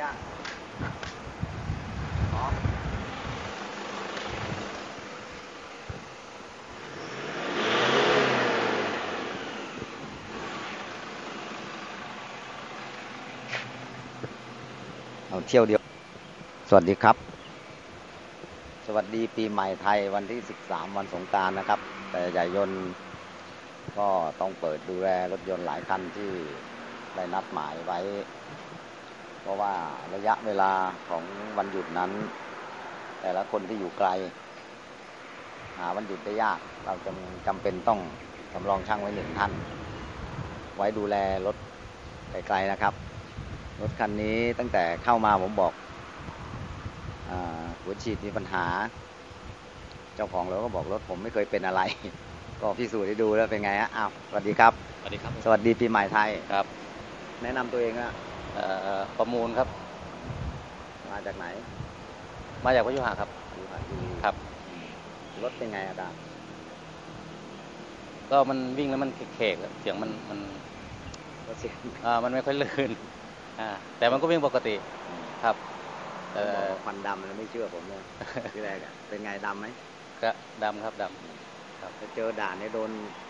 เอาเที่ยวเดียว สวัสดีครับ สวัสดีปีใหม่ไทยวันที่ 13 วันสงการนะครับ แต่ใหญ่ยนก็ต้องเปิดดูแลรถยนต์หลายคันที่ได้นัดหมายไว้ เพราะว่าระยะเวลาของวันหยุดนั้น แต่ละคนที่อยู่ไกล หาวันหยุดได้ยาก เราจำจำเป็นต้องสำรองช่างไว้หนึ่งท่าน ไว้ดูแลรถไกลๆนะครับ รถคันนี้ตั้งแต่เข้ามาผมบอกอาหัวฉีดมีปัญหา เจ้าของรถก็บอกรถผมไม่เคยเป็นอะไร ก็พิสูจน์ให้ดูแล้วเป็นไงฮะอ้าวสวัสดีครับ สวัสดีครับ สวัสดีปีใหม่ไทยครับ แนะนำตัวเองนะเอ่อ ประมูลครับ มาจากไหน มาจากพยุหะครับอยู่ราชบุรีครับรถเป็นไงอาจารย์ก็มันวิ่งแล้วมันเขกๆอะเสียงมันมันรถเสียงอ่ามันไม่ค่อยลื่นอ่าแต่มันก็วิ่งปกติครับเอเอ่ออควันดำเลยไม่เชื่อผมเลยที่แรกอะเป็นไงดำไหมก็ดำครับดถ้าเจอด่านเนี่ยโดนำโอ้อ่า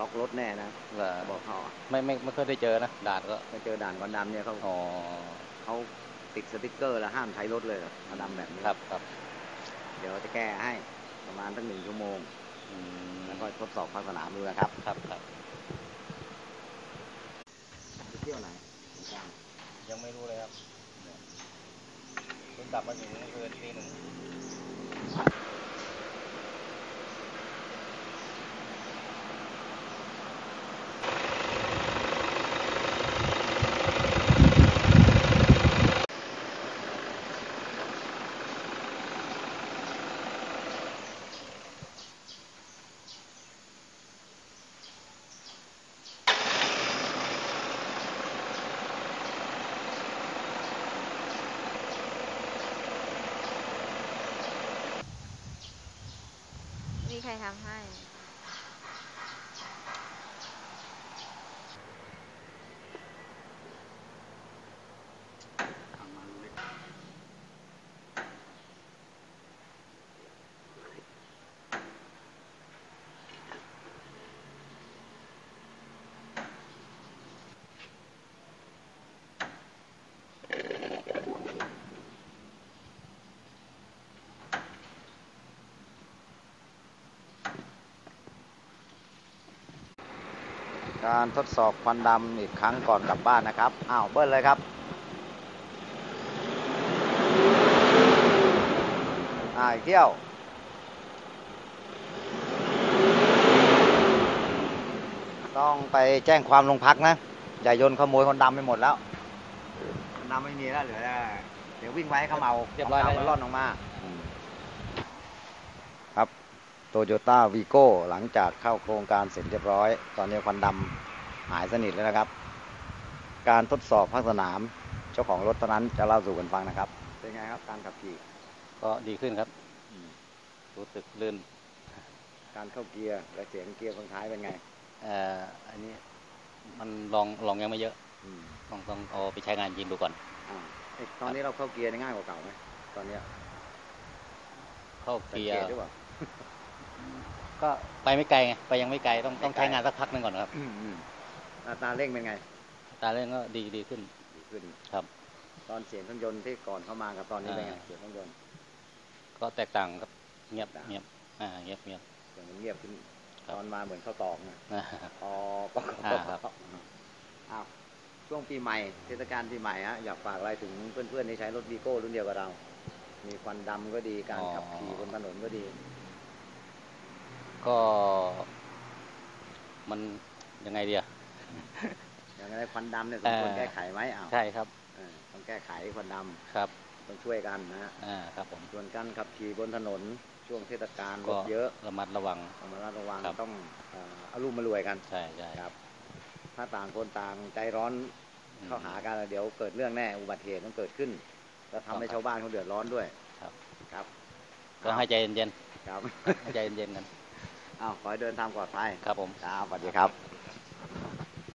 ล็อกรถแน่นะเหรอบอกเขาอะไม่ไม่ไม่เคยได้เจอนะด่านก็ถ้าเจอด่านควันดำเนี่ยเขาอ๋อเขาติดสติกเกอร์แล้วห้ามใช้รถเลยควันดำแบบนี้ครับครับ เดี๋ยวจะแก้ให้ประมาณตั้งหนึ่งชั่วโมงอืมแล้วก็ทดสอบภาคสนามดูนะครับ ครับครับไปเที่ยวไหนอาจารย์ยังไม่รู้เลยครับเพิ่งกลับมาถึงเมื่อคืนตีหนึ่ง ครทำให้ การทดสอบควันดำอีกครั้งก่อนกลับบ้านนะครับ อ้าวเบิ้ลเลยครับอ่าอีกเที่ยวต้องไปแจ้งความโรงพักนะ อย่าโยนขโมยคนดำไปหมดแล้วคนดำไม่มีแล้วเหลือแต่เดี๋ยววิ่งไว้ให้เขาเมาเรียบร้อยขงแล้วเก่ามันร่อนออกมาครับ โตโยต้าวีโก้หลังจากเข้าโครงการเสร็จเรียบร้อย ตอนนี้ควันดำหายสนิทแล้วนะครับ การทดสอบภาคสนาม เจ้าของรถตอนนั้นจะเล่าสู่กันฟังนะครับ เป็นไงครับการขับขี่ก็ดีขึ้นครับ รู้สึกลื่น การเข้าเกียร์และเสียงเกียร์ข้างท้ายเป็นไงเอ่ออันนี้มันลองลองยังไม่เยอะอืมต้องต้องเอาไปใช้งานจริงดูก่อนอ่าเอ๊ะตอนนี้เราเข้าเกียร์ได้ง่ายกว่าเก่าไหมตอนเนี้ยเข้าสังเกียเกร์ตหรือเปล่า ก็ไปไม่ไกลไงไปยังไม่ไกลต้องต้องไม่ไกลใช้งานสักพักหนึงก่อนครับ อืมอืมอัตราเร่งเป็นไง ตาเล่นก็ดีดีขึ้นดีขึ้นครับ ตอนเสียงเครื่องยนต์ที่ก่อนเข้ามากับตอนนี้เป็นไงอ่าเสียงเครื่องยนต์ก็แตกต่างครับ เงียบแตกต่างเงียบอ่า เงียบเงียบเสียงมันเงียบขึ้นครับตอนมาเหมือนเข้าตอกนะอ่าพอปอกอ่าครับอ้าวช่วงปีใหม่เทศกาลปีใหม่ฮะอยากฝากอะไรถึงเพื่อนๆที่ใช้รถวีโก้รุ่นเดียวกับเรา มีควันดำก็ดีการขับขี่บนถนนก็ดี ก็มันยังไงดีอะอย่างไรควันดำเนี่ยสมควรเอ่อแก้ไขไหมอ้าวใช่ครับเออต้องแก้ไขควันดครับำต้องช่วยกันนะฮะอ่าครับผมส่วนการขับขี่บนถนนช่วงเทศกาลรก็ถเยอะระมัดระวังต้องระมัดระวังครับต้องเอ่อเอารุ่มมารวยกันใช่ใช่ครับ ถ้าต่างคนต่างใจร้อนอืมเข้าหากันเดี๋ยวเกิดเรื่องแน่อุบัติเหตุต้องเกิดขึ้นแล้วทำให้ครับชาวบ้านเขาเดือดร้อนด้วยครับ ครับ ก็ให้ใจเย็นครับๆให้ใจเย็นๆกัน อ้าวขอให้เดินทางปลอดภัยครับผมครับสวัสดีครับ